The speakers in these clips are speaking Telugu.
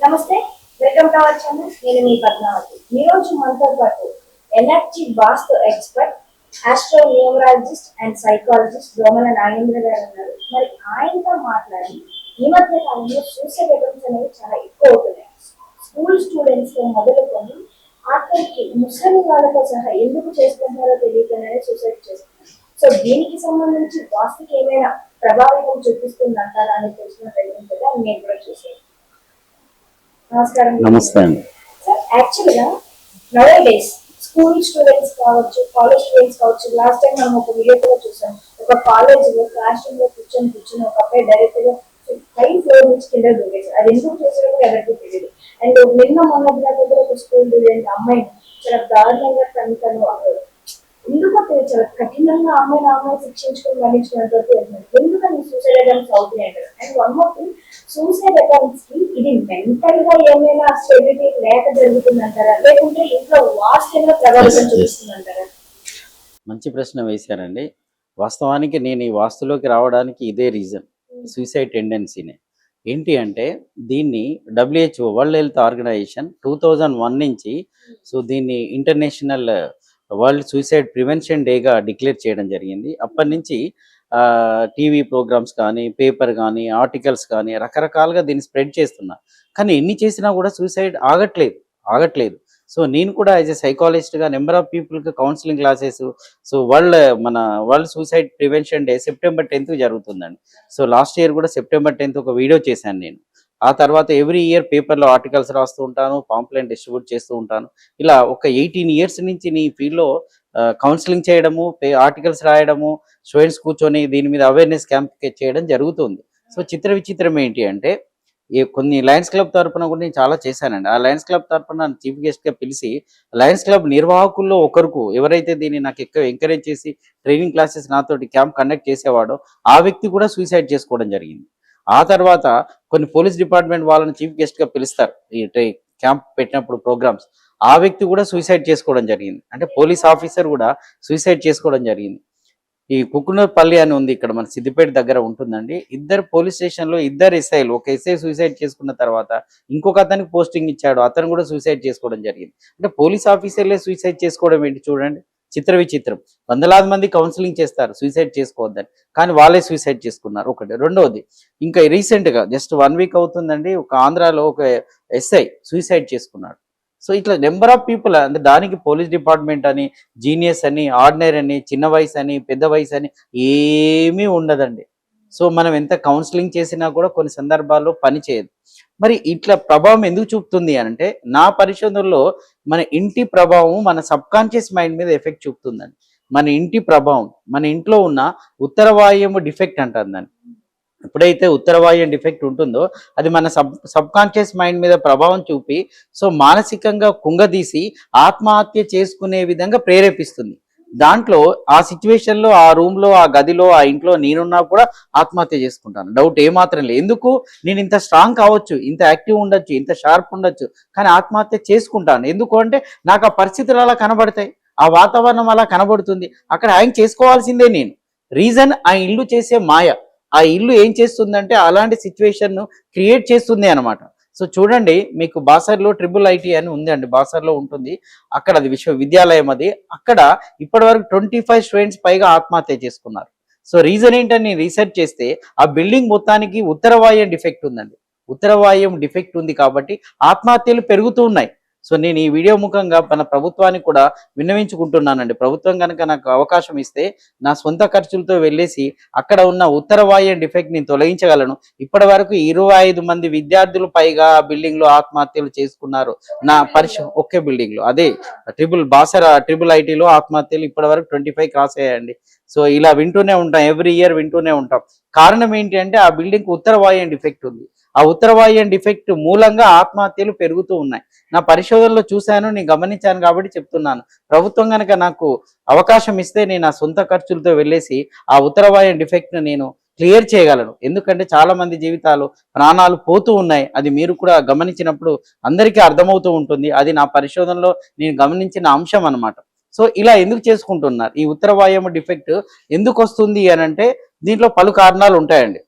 నమస్తే వెల్కమ్ టు అవర్ ఛానల్. నేను మీ పద్మావతి. ఈ రోజు మనతో పాటు energy vastu expert astro numerologist and psychologist Domala Nagendra garu ఉన్నారు. మరి ఆయనతో మాట్లాడి ఈ మధ్య కాలంలో సూసైడ్ అటెంప్ట్స్ అనేవి చాలా ఎక్కువ అవుతున్నాయి. స్కూల్ స్టూడెంట్స్తో మొదలుకొని ఆఖరికి ముసలి వాళ్ళతో సహా ఎందుకు చేసుకుంటున్నారో తెలియకుండానే సూసైడ్ చేస్తున్నారు. సో దీనికి సంబంధించి వాస్తుకి ఏమైనా ప్రభావితం చూపిస్తుందంటారా అని తెలిసిన ప్రయత్నించగా నేను కూడా చూసాను నమస్తే అండి. సార్ యాక్చువల్గా నవే డేస్ స్కూల్ స్టూడెంట్స్ కావచ్చు కాలేజ్ స్టూడెంట్స్ కావచ్చు లాస్ట్ టైం మనం ఒక వీడియో కూడా చూసాం. ఒక కాలేజ్లో క్లాస్ రూమ్లో కూర్చొని కూర్చొని ఒక అబ్బాయి డైరెక్ట్గా ఫ్లోర్ నుంచి కింద దూకేశారు అది ఎందుకు చేసారో కూడా ఎవరికి తెలియదు అండ్ నిన్న మొన్న దాకా కూడా ఒక స్కూల్ స్టూడెంట్ అమ్మాయిని చాలా దారుణంగా తను తను ఎందుకో తెలియదు చాలా కఠినంగా అమ్మాయిని అమ్మాయి శిక్షించుకొని మరణించినంత ఎందుకని సూసైడ్ అటెంప్ట్స్ అవుతున్నాయి and one more thing suicide అటెంప్ట్స్కి ఇది మెంటల్గా ఏమైనా స్టెబిలిటీ లేక జరుగుతుందంటారా? లేకుంటే ఇంట్లో వాస్ట్ ఏమైనా ప్రభావితం. చూపిస్తుందంటారా? మంచి ప్రశ్న వేశారండి. వాస్తవానికి నేను ఈ వాస్తులోకి రావడానికి ఇదే రీజన్ సూసైడ్ టెండెన్సీనే ఏంటి అంటే దీన్ని WHO world health organization two thousand one నుంచి సో దీన్ని ఇంటర్నేషనల్ వరల్డ్ సూసైడ్ ప్రివెన్షన్ డేగా డిక్లేర్ చేయడం జరిగింది. అప్పటి నుంచి టీవీ ప్రోగ్రామ్స్ కానీ పేపర్ కానీ ఆర్టికల్స్ కానీ రకరకాలుగా దీన్ని స్ప్రెడ్ చేస్తున్నా. కానీ ఎన్ని చేసినా కూడా సూసైడ్ ఆగట్లేదు ఆగట్లేదు. సో నేను కూడా యాజ్ ఎ సైకాలజిస్ట్గా నెంబర్ ఆఫ్ పీపుల్కి కౌన్సిలింగ్ క్లాసెస్ సో వరల్డ్ మన world suicide prevention day September tenth జరుగుతుందండి. సో లాస్ట్ ఇయర్ కూడా సెప్టెంబర్ టెన్త్ ఒక వీడియో చేశాను నేను. ఆ తర్వాత ఎవ్రీ ఇయర్ పేపర్లో ఆర్టికల్స్ రాస్తూ ఉంటాను పాంప్లెంట్ డిస్ట్రిబ్యూట్ చేస్తూ ఉంటాను. ఇలా ఒక ఎయిటీన్ ఇయర్స్ నుంచి నీ ఫీల్డ్లో కౌన్సిలింగ్ చేయడము ఆర్టికల్స్ రాయడము స్టూడెంట్స్ కూర్చొని దీని మీద అవేర్నెస్ క్యాంప్ చేయడం జరుగుతుంది. సో చిత్ర విచిత్రం ఏంటి అంటే కొన్ని లయన్స్ క్లబ్ తరపున కూడా నేను చాలా చేశానండి. ఆ లయన్స్ క్లబ్ తరపున చీఫ్ గెస్ట్గా పిలిచి లయన్స్ క్లబ్ నిర్వాహకుల్లో ఒకరుకు ఎవరైతే దీన్ని నాకు ఎక్కువ ఎంకరేజ్ చేసి ట్రైనింగ్ క్లాసెస్ నాతోటి క్యాంప్ కండక్ట్ చేసేవాడో ఆ వ్యక్తి కూడా సూసైడ్ చేసుకోవడం జరిగింది. ఆ తర్వాత కొన్ని పోలీస్ డిపార్ట్మెంట్ వాళ్ళని చీఫ్ గెస్ట్గా పిలుస్తారు. ఈ ట్రై- క్యాంప్ పెట్టినప్పుడు ప్రోగ్రామ్స్. ఆ వ్యక్తి కూడా సూసైడ్ చేసుకోవడం జరిగింది. అంటే పోలీస్ ఆఫీసర్ కూడా సూసైడ్ చేసుకోవడం జరిగింది. ఈ కుకునపల్లి అని ఉంది ఇక్కడ మన సిద్దిపేట దగ్గర ఉంటుందండి. ఇద్దరు పోలీస్ స్టేషన్లో ఇద్దరు ఎస్ఐలు ఒక ఎస్ఐ సూసైడ్ చేసుకున్న తర్వాత ఇంకొక అతనికి పోస్టింగ్ ఇచ్చాడు. అతను కూడా సూసైడ్ చేసుకోవడం జరిగింది. అంటే పోలీస్ ఆఫీసర్లే సూసైడ్ చేసుకోవడం ఏంటి చూడండి. చిత్ర విచిత్రం. వందలాది మంది కౌన్సిలింగ్ చేస్తారు సూసైడ్ చేసుకోవద్దని. కానీ వాళ్ళే సూసైడ్ చేసుకున్నారు. ఒకటి. రెండవది ఇంకా రీసెంట్గా జస్ట్ వన్ వీక్ అవుతుందండి ఒక ఆంధ్రాలో ఒక ఎస్ఐ సూసైడ్ చేసుకున్నాడు. సో ఇట్లా నెంబర్ ఆఫ్ పీపుల్ అంటే దానికి పోలీస్ డిపార్ట్మెంట్ అని జీనియస్ అని ఆర్డినరీ అని చిన్న వయసు అని పెద్ద వయసు అని ఏమీ ఉండదండి. సో మనం ఎంత కౌన్సిలింగ్ చేసినా కూడా కొన్ని సందర్భాల్లో పని చేయదు. మరి ఇట్లా ప్రభావం ఎందుకు చూపుతుంది అని అంటే నా పరిశోధనలో మన ఇంటి ప్రభావం మన సబ్ కాన్షియస్ మైండ్ మీద ఎఫెక్ట్ చూపుతుందండి మన ఇంటి ప్రభావం మన ఇంట్లో ఉన్న ఉత్తర వాయువు డిఫెక్ట్ అంటారు దాన్ని. ఎప్పుడైతే ఉత్తరవాయుం డిఫెక్ట్ ఉంటుందో అది మన సబ్ సబ్ కాన్షియస్ మైండ్ మీద ప్రభావం చూపి సో మానసికంగా కుంగదీసి ఆత్మహత్య చేసుకునే విధంగా ప్రేరేపిస్తుంది. దాంట్లో ఆ సిచ్యువేషన్లో ఆ రూమ్లో ఆ గదిలో ఆ ఇంట్లో నేనున్నా కూడా ఆత్మహత్య చేసుకుంటాను. డౌట్ ఏమాత్రం లేదు. ఎందుకు? నేను ఇంత స్ట్రాంగ్ కావచ్చు ఇంత యాక్టివ్ ఉండొచ్చు ఇంత షార్ప్ ఉండొచ్చు కానీ ఆత్మహత్య చేసుకుంటాను. ఎందుకు అంటే నాకు ఆ పరిస్థితులు అలా కనబడతాయి. ఆ వాతావరణం అలా కనబడుతుంది. అక్కడ ఆయన చేసుకోవాల్సిందే నేను. రీజన్ ఆ ఇల్లు చేసే మాయ. ఆ ఇల్లు ఏం చేస్తుందంటే అలాంటి సిచ్యువేషన్ను క్రియేట్ చేస్తుంది అనమాట సో చూడండి మీకు బాసర్లో ట్రిపుల్ ఐటీ అని ఉంది అండి బాసర్లో ఉంటుంది. అక్కడ అది విశ్వవిద్యాలయం అది. అక్కడ ఇప్పటి వరకు ట్వంటీ ఫైవ్ స్టూడెంట్స్ పైగా ఆత్మహత్య చేసుకున్నారు. సో రీజన్ ఏంటని రీసెర్చ్ చేస్తే ఆ బిల్డింగ్ మొత్తానికి ఉత్తరవాయం డిఫెక్ట్ ఉందండి. ఉత్తరవాయం డిఫెక్ట్ ఉంది కాబట్టి ఆత్మహత్యలు పెరుగుతూ ఉన్నాయి. సో నేను ఈ వీడియో ముఖంగా మన ప్రభుత్వానికి కూడా విన్నవించుకుంటున్నానండి. ప్రభుత్వం కనుక నాకు అవకాశం ఇస్తే నా సొంత ఖర్చులతో వెళ్ళేసి అక్కడ ఉన్న ఉత్తర వాయు డిఫెక్ట్ నేను తొలగించగలను. ఇప్పటి వరకు ఇరవై ఐదు మంది విద్యార్థులు పైగా ఆ బిల్డింగ్లో ఆత్మహత్యలు చేసుకున్నారు. నా పరిశ ఒకే బిల్డింగ్లో అదే ట్రిపుల్ బాసర ట్రిపుల్ ఐటీలో ఆత్మహత్యలు ఇప్పటి వరకు ట్వంటీ ఫైవ్ క్రాస్ అయ్యాయండి. సో ఇలా వింటూనే ఉంటాం ఎవ్రీ ఇయర్ వింటూనే ఉంటాం. కారణం ఏంటి అంటే ఆ బిల్డింగ్ ఉత్తర వాయుం డిఫెక్ట్ ఉంది. ఆ ఉత్తర వాయుం డిఫెక్ట్ మూలంగా ఆత్మహత్యలు పెరుగుతూ ఉన్నాయి. నా పరిశోధనలో చూశాను నేను గమనించాను కాబట్టి చెప్తున్నాను. ప్రభుత్వం కనుక నాకు అవకాశం ఇస్తే నేను నా సొంత ఖర్చులతో వెళ్ళేసి ఆ ఉత్తర వాయుం డిఫెక్ట్ను నేను క్లియర్ చేయగలను. ఎందుకంటే చాలా మంది జీవితాలు ప్రాణాలు పోతూ ఉన్నాయి. అది మీరు కూడా గమనించినప్పుడు అందరికీ అర్థమవుతూ ఉంటుంది. అది నా పరిశోధనలో నేను గమనించిన అంశం అనమాట సో ఇలా ఎందుకు చేసుకుంటున్నారు? ఈ ఉత్తరవాయము డిఫెక్ట్ ఎందుకు వస్తుంది అని అంటే దీంట్లో పలు కారణాలు ఉంటాయండి.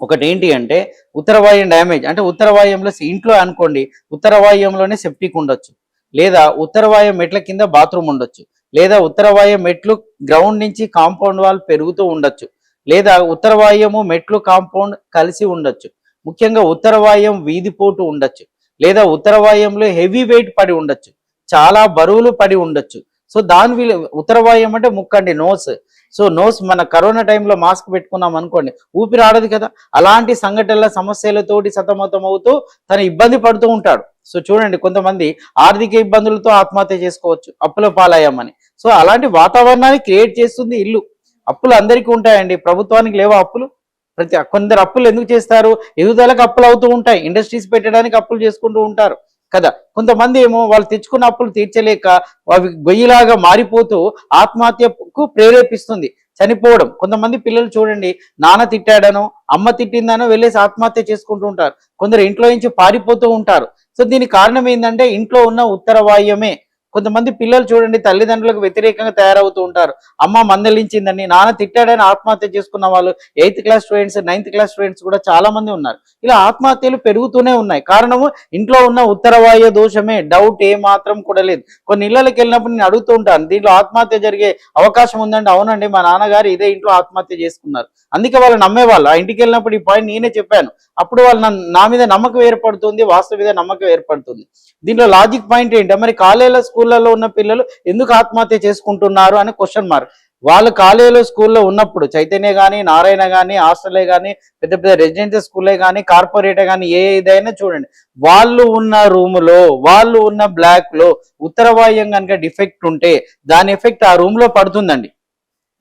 ఒకటి ఏంటి అంటే ఉత్తరవాయుం డ్యామేజ్ అంటే ఉత్తరవాయంలో ఇంట్లో అనుకోండి ఉత్తరవాయంలోనే సెప్టిక్ ఉండొచ్చు. లేదా ఉత్తరవాయం మెట్ల కింద బాత్రూమ్ ఉండొచ్చు. లేదా ఉత్తరవాయు మెట్లు గ్రౌండ్ నుంచి కాంపౌండ్ వాల్ పెరుగుతూ ఉండొచ్చు. లేదా ఉత్తరవాయము మెట్లు కాంపౌండ్ కలిసి ఉండొచ్చు. ముఖ్యంగా ఉత్తరవాయం వీధిపోటు ఉండొచ్చు. లేదా ఉత్తరవాయంలో హెవీ వెయిట్ పడి ఉండొచ్చు. చాలా బరువులు పడి ఉండొచ్చు. సో దాని వీలు ఉత్తరవాయం అంటే ముక్కండి నోస్. సో నోస్ మన కరోనా టైంలో మాస్క్ పెట్టుకున్నాం అనుకోండి ఊపిరి ఆడదు కదా. అలాంటి సంఘటనల సమస్యలతోటి సతమతం అవుతూ తను ఇబ్బంది పడుతూ ఉంటాడు. సో చూడండి కొంతమంది ఆర్థిక ఇబ్బందులతో ఆత్మహత్య చేసుకోవచ్చు అప్పుల పాలయ్యామని. సో అలాంటి వాతావరణాన్ని క్రియేట్ చేస్తుంది ఇల్లు. అప్పులు అందరికీ ఉంటాయండి. ప్రభుత్వానికి లేవా అప్పులు? ప్రతి కొందరు అప్పులు ఎందుకు చేస్తారు? ఎదుగుదలకు అప్పులు అవుతూ ఉంటాయి. ఇండస్ట్రీస్ పెట్టడానికి అప్పులు చేసుకుంటూ ఉంటారు. కదా? కొంతమంది ఏమో వాళ్ళు తెచ్చుకున్న అప్పులు తీర్చలేక అవి గొయ్యిలాగా మారిపోతూ ఆత్మహత్యకు ప్రేరేపిస్తుంది చనిపోవడం. కొంతమంది పిల్లలు చూడండి నాన్న తిట్టాడనో అమ్మ తిట్టిందనో వెళ్ళేసి ఆత్మహత్య చేసుకుంటూ ఉంటారు. కొందరు ఇంట్లో నుంచి పారిపోతూ ఉంటారు. సో దీనికి కారణం ఏంటంటే ఇంట్లో ఉన్న ఉత్తరవాయమే. కొంతమంది పిల్లలు చూడండి తల్లిదండ్రులకు వ్యతిరేకంగా తయారవుతూ ఉంటారు. అమ్మ మందలించిందని నాన్న తిట్టాడని ఆత్మహత్య చేసుకున్న వాళ్ళు eighth class students ninth class students కూడా చాలా మంది ఉన్నారు. ఇలా ఆత్మహత్యలు పెరుగుతూనే ఉన్నాయి. కారణము ఇంట్లో ఉన్న ఉత్తరవాయు దోషమే డౌట్ ఏ మాత్రం కూడా లేదు. కొన్ని ఇళ్ళకి వెళ్ళినప్పుడు నేను అడుగుతూ ఉంటాను దీంట్లో ఆత్మహత్య జరిగే అవకాశం ఉందండి? అవునండి మా నాన్నగారు ఇదే ఇంట్లో ఆత్మహత్య చేసుకున్నారు. అందుకే వాళ్ళు నమ్మేవాళ్ళు. ఆ ఇంటికి వెళ్ళినప్పుడు ఈ పాయింట్ నేనే చెప్పాను. అప్పుడు వాళ్ళు నా మీద నమ్మకం ఏర్పడుతుంది వాస్తవ మీద నమ్మకం ఏర్పడుతుంది. దీంట్లో లాజిక్ పాయింట్ ఏంటి? మరి కాలేజీల స్కూళ్ళలో ఉన్న పిల్లలు ఎందుకు ఆత్మహత్య చేసుకుంటున్నారు అని క్వశ్చన్ మార్క్ వాళ్ళు కాలేజీలో స్కూల్లో ఉన్నప్పుడు చైతన్య కానీ నారాయణ కానీ హాస్టలే కానీ పెద్ద పెద్ద రెసిడెన్షియల్ స్కూలే కానీ కార్పొరేటే కానీ ఏ ఏదైనా చూడండి. వాళ్ళు ఉన్న రూములో వాళ్ళు ఉన్న బ్లాక్లో ఉత్తరవాయం కనుక డిఫెక్ట్ ఉంటే దాని ఎఫెక్ట్ ఆ రూమ్లో పడుతుందండి.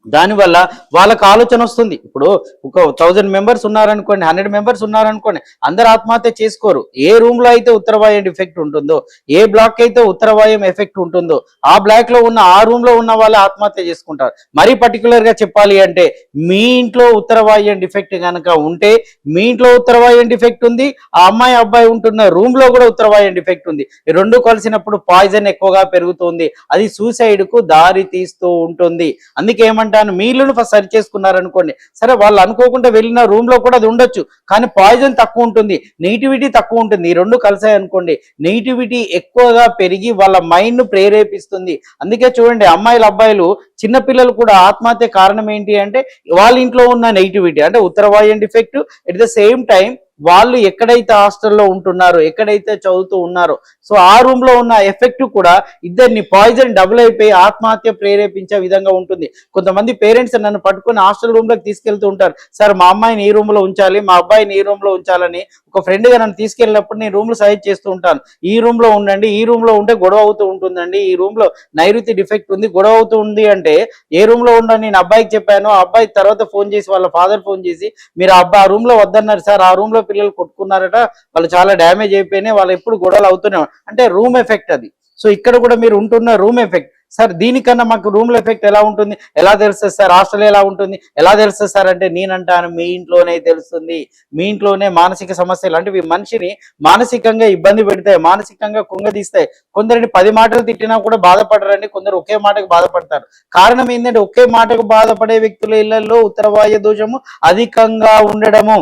దానివల్ల వాళ్ళకు ఆలోచన వస్తుంది. ఇప్పుడు ఒక థౌజండ్ మెంబర్స్ ఉన్నారనుకోండి హండ్రెడ్ మెంబర్స్ ఉన్నారనుకోండి అందరు ఆత్మహత్య చేసుకోరు. ఏ రూమ్లో అయితే ఉత్తరవాయం డిఫెక్ట్ ఉంటుందో ఏ బ్లాక్ అయితే ఉత్తరవాయం ఎఫెక్ట్ ఉంటుందో ఆ బ్లాక్లో ఉన్న ఆ రూమ్లో ఉన్న వాళ్ళే ఆత్మహత్య చేసుకుంటారు. మరీ పర్టికులర్గా చెప్పాలి అంటే మీ ఇంట్లో ఉత్తరవాయం డిఫెక్ట్ కనుక ఉంటే మీ ఇంట్లో ఉత్తరవాయం డిఫెక్ట్ ఉంది ఆ అమ్మాయి అబ్బాయి ఉంటున్న రూమ్లో కూడా ఉత్తరవాయం డిఫెక్ట్ ఉంది. రెండు కలిసినప్పుడు పాయిజన్ ఎక్కువగా పెరుగుతుంది. అది సూసైడ్కు దారి తీస్తూ ఉంటుంది. అందుకే అంటాను మీ ఇల్లును ఫస్ట్ సరి చేసుకున్నారనుకోండి. సరే వాళ్ళు అనుకోకుండా వెళ్ళిన రూమ్లో కూడా అది ఉండొచ్చు. కానీ పాయిజన్ తక్కువ ఉంటుంది. నెగిటివిటీ తక్కువ ఉంటుంది. ఈ రెండు కలిసాయి అనుకోండి. నెగిటివిటీ ఎక్కువగా పెరిగి వాళ్ళ మైండ్ను ప్రేరేపిస్తుంది. అందుకే చూడండి అమ్మాయిలు అబ్బాయిలు చిన్నపిల్లలు కూడా ఆత్మహత్య కారణం ఏంటి అంటే వాళ్ళ ఇంట్లో ఉన్న నెగిటివిటీ అంటే ఉత్తరవాయం defect at the same time వాళ్ళు ఎక్కడైతే హాస్టల్లో ఉంటున్నారో ఎక్కడైతే చదువుతూ ఉన్నారో సో ఆ రూమ్లో ఉన్న ఎఫెక్ట్ కూడా ఇద్దరిని పాయిజన్ డబుల్ అయిపోయి ఆత్మహత్య ప్రేరేపించే విధంగా ఉంటుంది. కొంతమంది పేరెంట్స్ నన్ను పట్టుకొని హాస్టల్ రూమ్లోకి తీసుకెళ్తూ ఉంటారు. సార్ మా అమ్మాయిని ఈ రూమ్లో ఉంచాలి మా అబ్బాయిని ఈ రూమ్లో ఉంచాలని ఒక ఫ్రెండ్గా నన్ను తీసుకెళ్ళినప్పుడు నేను రూమ్లు సజెస్ట్ చేస్తూ ఉంటాను. ఈ రూమ్లో ఉండండి ఈ రూమ్లో ఉంటే గొడవ అవుతూ ఉంటుందండి ఈ రూమ్లో నైరుతి డిఫెక్ట్ ఉంది గొడవ అవుతూ ఉంది అంటే ఏ రూమ్లో ఉండని నేను అబ్బాయికి చెప్పాను ఆ అబ్బాయి తర్వాత ఫోన్ చేసి వాళ్ళ ఫాదర్ ఫోన్ చేసి మీరు అబ్బా అబ్బాయి ఆ రూమ్లో వద్దన్నారు సార్ ఆ రూమ్లో పిల్లలు కొట్టుకున్నారట వాళ్ళు చాలా డ్యామేజ్ అయిపోయినాయి వాళ్ళు ఎప్పుడు గొడవలు అవుతున్నాయి అంటే రూమ్ ఎఫెక్ట్ అది. సో ఇక్కడ కూడా మీరు ఉంటున్న రూమ్ ఎఫెక్ట్ సార్ దీనికన్నా మాకు రూమ్ ఎఫెక్ట్ ఎలా ఉంటుంది? ఎలా తెలుస్తుంది సార్? హాస్టల్ ఎలా ఉంటుంది? ఎలా తెలుస్తుంది సార్? అంటే నేనంటాను మీ ఇంట్లోనే తెలుస్తుంది. మీ ఇంట్లోనే మానసిక సమస్యలు అంటే మనిషిని మానసికంగా ఇబ్బంది పెడతాయి మానసికంగా కుంగదీస్తాయి. కొందరిని పది మాటలు తిట్టినా కూడా బాధపడరండి కొందరు ఒకే మాటకు బాధపడతారు. కారణం ఏంటంటే ఒకే మాటకు బాధపడే వ్యక్తుల ఇళ్ళలో ఉత్తరవాయ దోషము అధికంగా ఉండడము.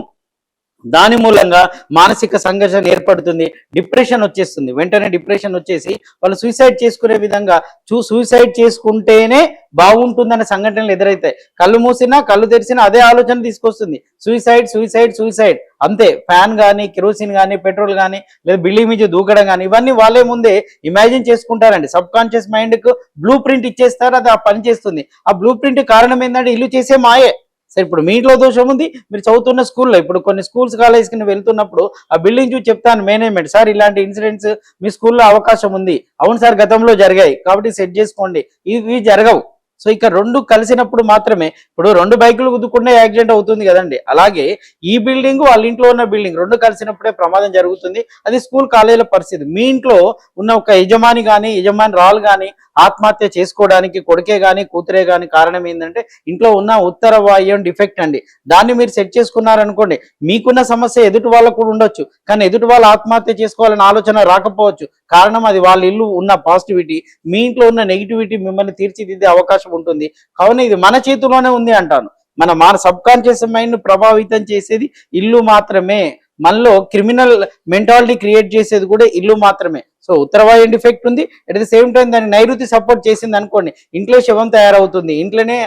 దాని మూలంగా మానసిక సంఘర్షణ ఏర్పడుతుంది డిప్రెషన్ వచ్చేస్తుంది. వెంటనే డిప్రెషన్ వచ్చేసి వాళ్ళు సూసైడ్ చేసుకునే విధంగా చూ సూసైడ్ చేసుకుంటేనే బాగుంటుందనే సంఘటనలు ఎదురవుతాయి కళ్ళు మూసినా కళ్ళు తెరిచినా అదే ఆలోచన తీసుకొస్తుంది. సూసైడ్ సూసైడ్ సూసైడ్ అంతే ఫ్యాన్ కానీ కిరోసిన్ కానీ పెట్రోల్ కానీ లేదా బిల్డింగ్ మీద దూకడం కానీ ఇవన్నీ వాళ్ళే ముందే ఇమాజిన్ చేసుకుంటారండి. సబ్ కాన్షియస్ మైండ్కు బ్లూ ప్రింట్ ఇచ్చేస్తారు అది ఆ పని చేస్తుంది. ఆ బ్లూ ప్రింట్ కారణం ఏంటంటే ఇల్లు చేసే మాయే. సరే ఇప్పుడు మీ ఇంట్లో దోషం ఉంది మీరు చదువుతున్న స్కూల్లో ఇప్పుడు కొన్ని స్కూల్స్ కాలేజ్ కింద వెళ్తున్నప్పుడు ఆ బిల్డింగ్ చూసి చెప్తాను మేనేజ్మెంట్ సార్ ఇలాంటి ఇన్సిడెంట్స్ మీ స్కూల్లో అవకాశం ఉంది. అవును సార్ గతంలో జరిగాయి కాబట్టి సెట్ చేసుకోండి. ఇవి జరగవు. సో ఇక రెండు కలిసినప్పుడు మాత్రమే ఇప్పుడు రెండు బైకులు గుద్దుకుంటే యాక్సిడెంట్ అవుతుంది కదండి. అలాగే ఈ బిల్డింగ్ వాళ్ళ ఇంట్లో ఉన్న బిల్డింగ్ రెండు కలిసినప్పుడే ప్రమాదం జరుగుతుంది. అది స్కూల్ కాలేజీల పరిస్థితి. మీ ఇంట్లో ఉన్న ఒక యజమాని కానీ యజమాని రాలు కానీ ఆత్మహత్య చేసుకోవడానికి కొడుకే కానీ కూతురే కానీ కారణం ఏంటంటే ఇంట్లో ఉన్న ఉత్తర వాయుం డిఫెక్ట్ అండి. దాన్ని మీరు సెట్ చేసుకున్నారనుకోండి మీకున్న సమస్య ఎదుటి వాళ్ళకు కూడా ఉండొచ్చు. కానీ ఎదుటి వాళ్ళు ఆత్మహత్య చేసుకోవాలని ఆలోచన రాకపోవచ్చు. కారణం అది వాళ్ళ ఇల్లు ఉన్న పాజిటివిటీ మీ ఇంట్లో ఉన్న నెగిటివిటీ మిమ్మల్ని తీర్చిదిద్దే అవకాశం ఉంటుంది. కావున ఇది మన చేతిలోనే ఉంది అంటాను. మన మన సబ్ కాన్షియస్ మైండ్ ప్రభావితం చేసేది ఇల్లు మాత్రమే. మనలో క్రిమినల్ మెంటాలిటీ క్రియేట్ చేసేది కూడా ఇల్లు మాత్రమే. సో ఉత్తరవాయు డిఫెక్ట్ ఉంది. అట్ ద సేమ్ టైం దాన్ని నైరుతి సపోర్ట్ చేసింది అనుకోండి ఇంట్లో శవం తయారవుతుంది. ఇంట్లోనే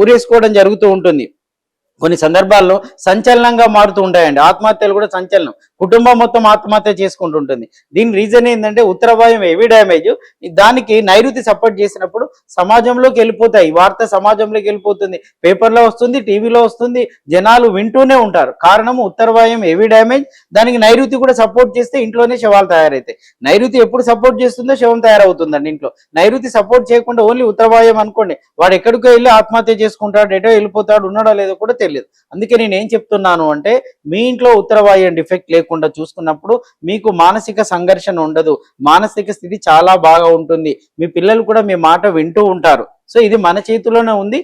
ఊరేసుకోవడం జరుగుతూ ఉంటుంది. కొన్ని సందర్భాల్లో సంచలనంగా మారుతూ ఉంటాయండి. ఆత్మహత్యలు కూడా సంచలనం. కుటుంబం మొత్తం ఆత్మహత్య చేసుకుంటుంటుంది. దీని రీజన్ ఏంటంటే ఉత్తరవాయం హెవీ డ్యామేజ్ దానికి నైరుతి సపోర్ట్ చేసినప్పుడు సమాజంలోకి వెళ్ళిపోతాయి. వార్త సమాజంలోకి వెళ్ళిపోతుంది. పేపర్లో వస్తుంది టీవీలో వస్తుంది. జనాలు వింటూనే ఉంటారు. కారణం ఉత్తరవాయం హెవీ డ్యామేజ్ దానికి నైరుతి కూడా సపోర్ట్ చేస్తే ఇంట్లోనే శవాలు తయారవుతాయి నైరుతి ఎప్పుడు సపోర్ట్ చేస్తుందో శవం తయారవుతుందండి ఇంట్లో. నైరుతి సపోర్ట్ చేయకుండా ఓన్లీ ఉత్తరవాయం అనుకోండి వాడు ఎక్కడికో వెళ్ళి ఆత్మహత్య చేసుకుంటాడు ఎటో వెళ్ళిపోతాడు ఉన్నాడో లేదో కూడా తెలియదు. అందుకే నేను ఏం చెప్తున్నాను అంటే మీ ఇంట్లో ఉత్తరవాయం డిఫెక్ట్ లేకుండా చూసుకున్నప్పుడు మీకు మానసిక సంఘర్షణ ఉండదు. మానసిక స్థితి చాలా బాగా ఉంటుంది. మీ పిల్లలు కూడా మీ మాట వింటూ ఉంటారు. సో ఇది మన చేతిలోనే ఉంది.